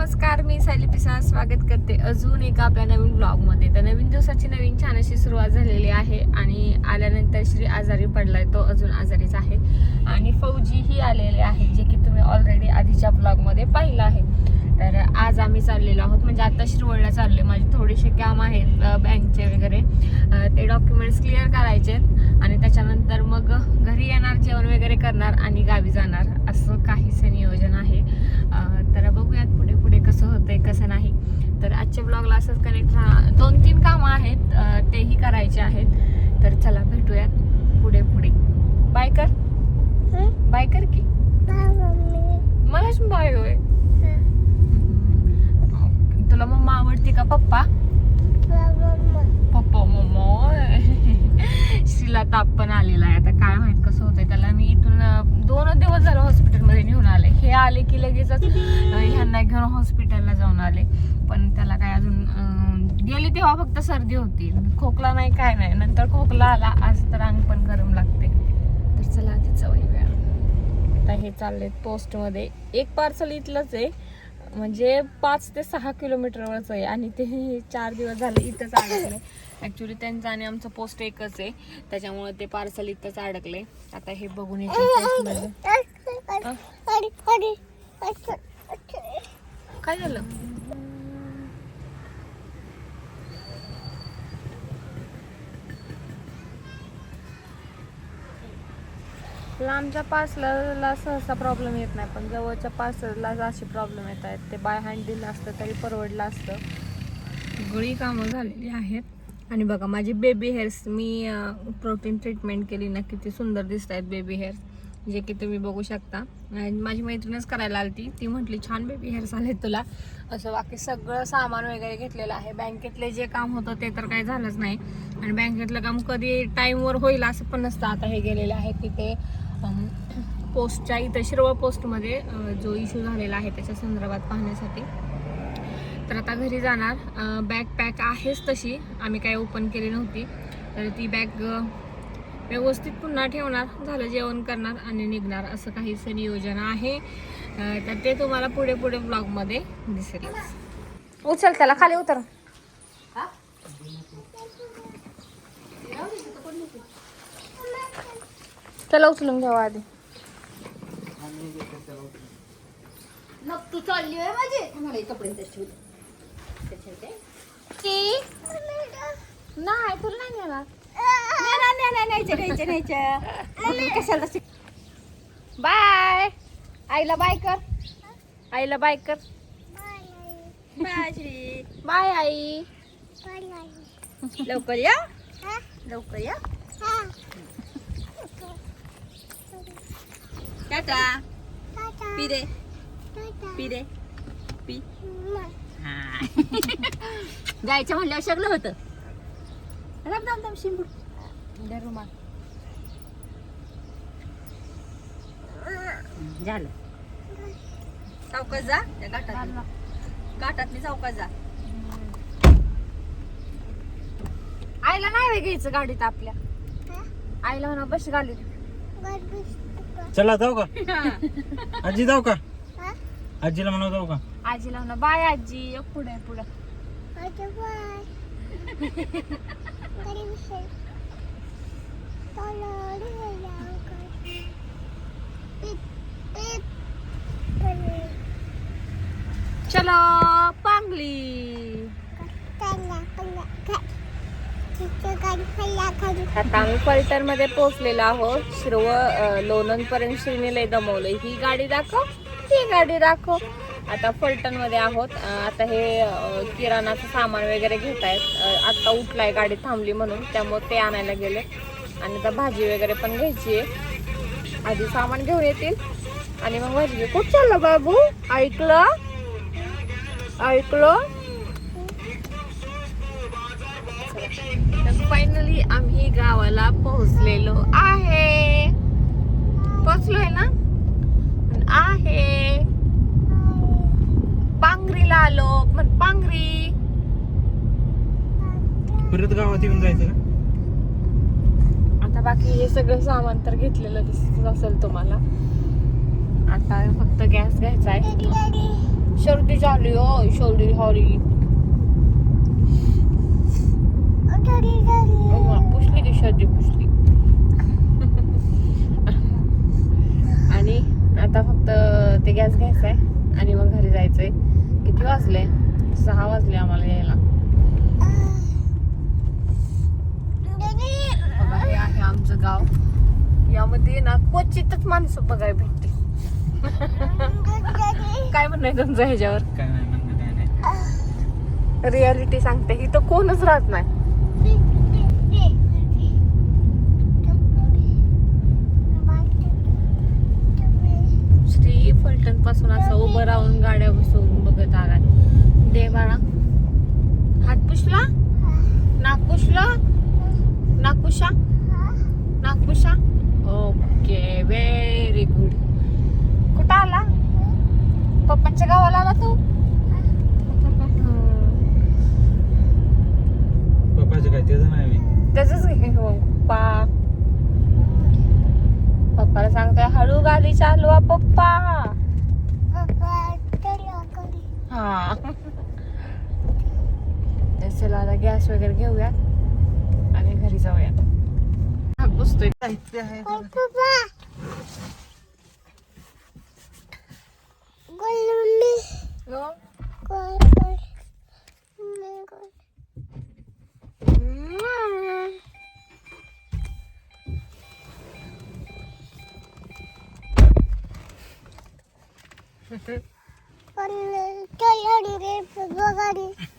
नमस्कार मी सायली पिसा स्वागत करते अजून एका आपल्या नवीन ब्लॉगमध्ये तर नवीन दिवसाची नवीन छान अशी सुरुवात झालेली आहे आणि आल्यानंतर श्री आजारी पडलाय तो अजून आजारीच आहे. आणि फौजी ही आलेले आहे जे की तुम्ही ऑलरेडी आधीच्या ब्लॉगमध्ये पाहिलं आहे. तर आज आम्ही चाललेलो आहोत म्हणजे आता शिरवळला चालले माझे थोडेसे काम आहेत बँकचे वगैरे. ते डॉक्युमेंट्स क्लिअर करायचे आहेत आणि त्याच्यानंतर मग घरी येणार जेवण वगैरे करणार आणि गावी जाणार. असं काहीसं नियोजन आहे. तर बघूयात पुढे पुढे कसं होतंय कसं नाही. तर आजच्या ब्लॉगला असंच कनेक्ट राहा दोन तीन कामं आहेत. तेही करायचे आहेत. तर चला भेटूयात पुढे पुढे. बाय कर. बाय कर की. मलाच बाय होय. तुला मम्मा आवडते का पप्पा? श्रीला ताप पण आलेला आहे. आता काय माहीत कसं होतंय. त्याला मी इथून दोन दिवस झालं हॉस्पिटलमध्ये नेऊन आले. हे आले की लगेचच ह्यांना घेऊन हॉस्पिटलला जाऊन आले. पण त्याला काय अजून गेली गेले तेव्हा फक्त सर्दी होती. खोकला नाही काय नाही. नंतर खोकला आला आज तर अंग पण गरम लागते. तर चला आधी चवळी आता हे चालले पोस्टमध्ये एक पार्सल इथलंच आहे. म्हणजे पाच ते सहा किलोमीटरवरच आहे. आणि ते चार दिवस झाले इथंच अडकले ऍक्च्युली त्यांचं आणि आमचं पोस्ट एकच आहे. त्याच्यामुळे ते पार्सल इथंच अडकले. आता हे बघून काय झालं? लांबच्या पार्सलला सहसा प्रॉब्लेम येत नाही पण जवळच्या पार्सलला असे प्रॉब्लेम येत आहेत. ते बाय हँड दिलं असतं तरी परवडलं असतं. सगळी कामं झालेली आहेत. आणि बघा माझी बेबी हेअर्स मी प्रोटीन ट्रीटमेंट केली ना किती सुंदर दिसत आहेत बेबी हेअर्स जे की तुम्ही बघू शकता. आणि माझी मैत्रीणच करायला आली ती म्हटली छान बेबी हेअर्स आले तुला. असं बाकी सगळं सामान वगैरे घेतलेलं आहे. बँकेतले जे काम होतं ते तर काही झालंच नाही. आणि बँकेतलं काम कधी टाईमवर होईल असं पण नसतं. आता हे गेलेलं आहे तिथे पोस्टच्या इथं शिरवळ पोस्टमध्ये जो इश्यू झालेला आहे त्याच्या संदर्भात पाहण्यासाठी. तर आता घरी जाणार. बॅग पॅक आहेच तशी. आम्ही काय ओपन केली नव्हती. तर ती बॅग व्यवस्थित पुन्हा ठेवणार. झालं जेवण करणार आणि निघणार. असं काहीसं नियोजन आहे. तर ते तुम्हाला पुढे पुढे ब्लॉगमध्ये दिसेल. उचल त्याला. खाली उतर. त्याला उचलून घ्यावा आधी. मग तू चालली आहे माझी? मला हे कपडे त्याचे नाही तुला नाही घेणार नाही नाही न्यायचे न्यायचे न्यायचे कशाला तशी बाय आईला बाय कर आईला बाय कर माझी बाय आई लवकर या लवकर या टाटा पी रे पी रे पी हा. जायचं म्हणल्यावर सगळं होतं. राम राम राम शिंबू. दे रुमाल. झालं. चौकात जा त्या घाटात घाटातली चौकात जा. आईला नाही वे घ्यायचं गाडीत आपल्या. आईला म्हणा बस गाडीत चला जाऊ का? आजी जाऊ का? आजीला म्हणा जाऊ का? आजीला म्हणा बाय आजी ये पुढे पुढे. चलो पांगली. आता आम्ही फलटणमध्ये पोहोचलेलो आहोत. शिरव लोणंद पर्यंत श्रीने लय दमवलंय. ही गाडी दाखव ही गाडी दाखव. आता फलटणमध्ये आहोत आता हे किराणाचं सामान वगैरे घेत आहेत आता उठलाय गाडी थांबली म्हणून त्यामुळे ते आणायला गेले. आणि आता भाजी वगैरे पण घ्यायची आहे. आधी सामान घेऊन येतील. आणि मग भाजी घे कुठं चाललं बाबू? ऐकलं? ऐकलं? तर फायनली आम्ही गावाला पोहोचलेलो आहे. पोहोचलोय ना? आहे. पांगरीला आलो पण पांगरी परत गावात येऊन जायचं का? आता बाकी हे सगळं सामान तर घेतलेलं दिसत असेल तुम्हाला. आता फक्त गॅस घ्यायचा आहे. सर्दी झाली हो. सर्दी झाली पुसली ती सर्दी पुसली आणि आता फक्त ते गॅस घ्यायचा आहे आणि मग घरी जायचंय किती वाजले सहा वाजले आम्हाला यायला बघा हे आहे आमचं गाव यामध्ये ना माणसं बघायला भेटते. काय म्हणायचं तुमचं ह्याच्यावर? काय नाही म्हणणं काय नाही. रियालिटी सांगते इथं कोणच राहत नाही. श्री फलटणपासून असं उभं राहून गाड्या बसवून बघत आलाय. दे बाळा. हात पुसला नाक पुसला नाक पुसा नाक पुसा ओके व्हेरी गुड कुठं आला? पप्पांच्या गावाला आला तू? पप्पाचं काय त्याचं नाही मी त्याच पप्पा पप्पाला सांगतोय हळू गाडी चालवा पप्पा. हा. चला आता गॅस वगैरे घेऊया आणि घरी जाऊया हाक पुसतोय साहित्य आहे.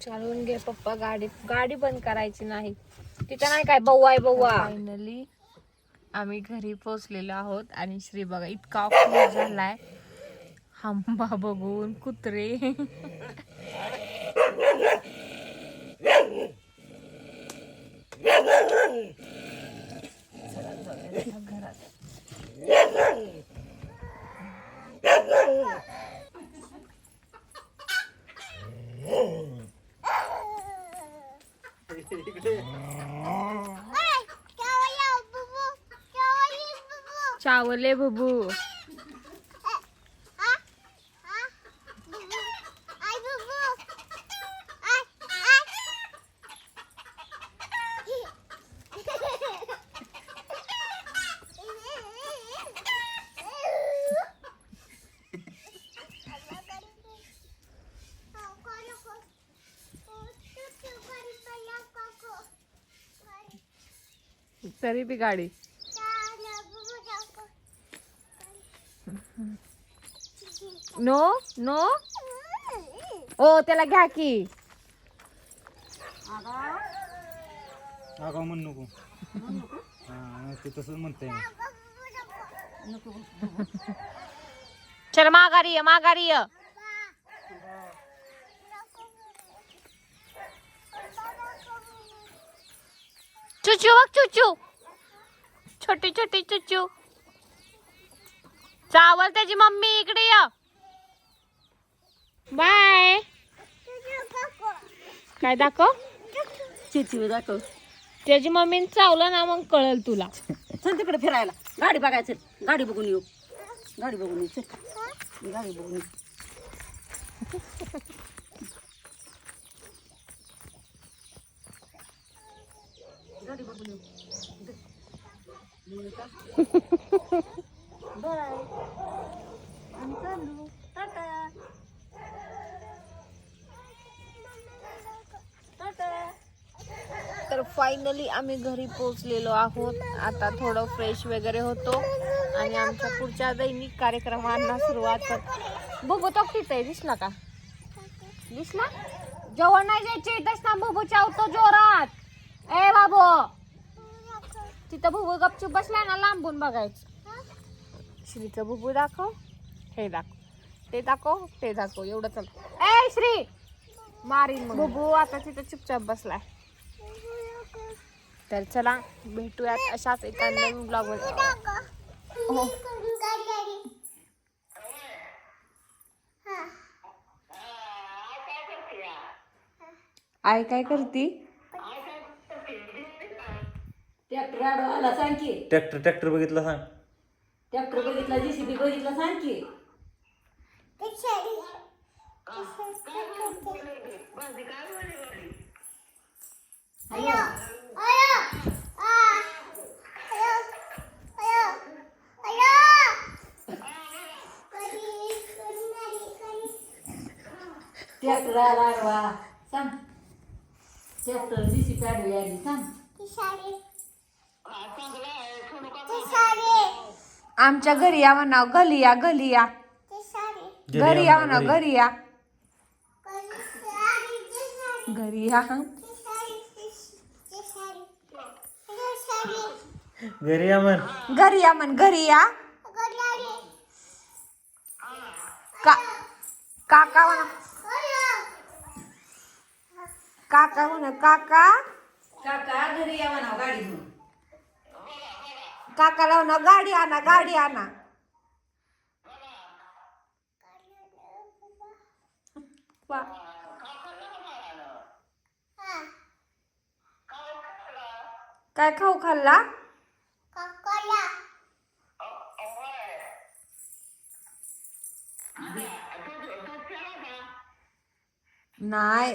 चालवून घे पप्पा गाडी. गाडी बंद करायची नाही. तिथे नाही काय? बव्वा आहे बव्वा फायनली आम्ही घरी पोहोचलेलो आहोत आणि श्री बघा इतका खुश झालाय. हंबा बघून कुत्रे. चावले बबू. तरी बी गाडी. No no. ओ त्याला घ्या की. आगाव म्हण नको. हा ते तसंच म्हणतंय. चल माघारी ये माघारी ये. चुचू बघ चुचू. छोटी छोटी चुचू. चावल त्याची मम्मी इकडे ये. बाय. काय दाखव? चिची दाखव. त्याची मम्मीने चावलं ना मग कळल तुला. चल तिकडे फिरायला. गाडी बघायचं गाडी बघून येऊ. गाडी बघून येऊ. चल. गाडी बघून येऊ. गाडी बघून येऊ. बाय आणि चालू टाटा तर फायनली आम्ही घरी पोहोचलेलो आहोत. आता थोडं फ्रेश वगैरे होतो. आणि आमच्या पुढच्या दैनिक कार्यक्रमांना सुरुवात कर बघू तो आहे दिसला का? दिसला? जेवण नाही जायचे इथंच ना बघू चावतो जोरात. ए बाबू! तिथं बुबू गपचूप बसलाय ना लांबून बघायचं. श्रीचं बुबू दाखव हे दाखव. ते दाखव ते दाखव एवढं चल. ए श्री! मारीन. बुबू आता तिथं चुपचाप बसलाय. तर चला भेटूयात अशाच एका नवीन ब्लॉग हो. आई काय करती? ट्रॅक्टर ट्रॅक्टर बघितला सांग ट्रॅक्टर बघितला जीसीबी बघितला सांग की ट्रॅक्टर आला आडवा सांग ट्रॅक्टर जेसीबी आडवी आली सांग आमच्या घरी या म्हणा गली या गली या. घरी या म्हणा घरी. या. घरी या. घरी या म्हण. घरी या म्हण घरी या. का काका म्हणा. काका म्हणा काका. काका घरी या म्हणा गाडी घेऊन काकाला म्हणा गाडी आणा गाडी आणा. वा. काय खाऊ खाल्ला? नाही.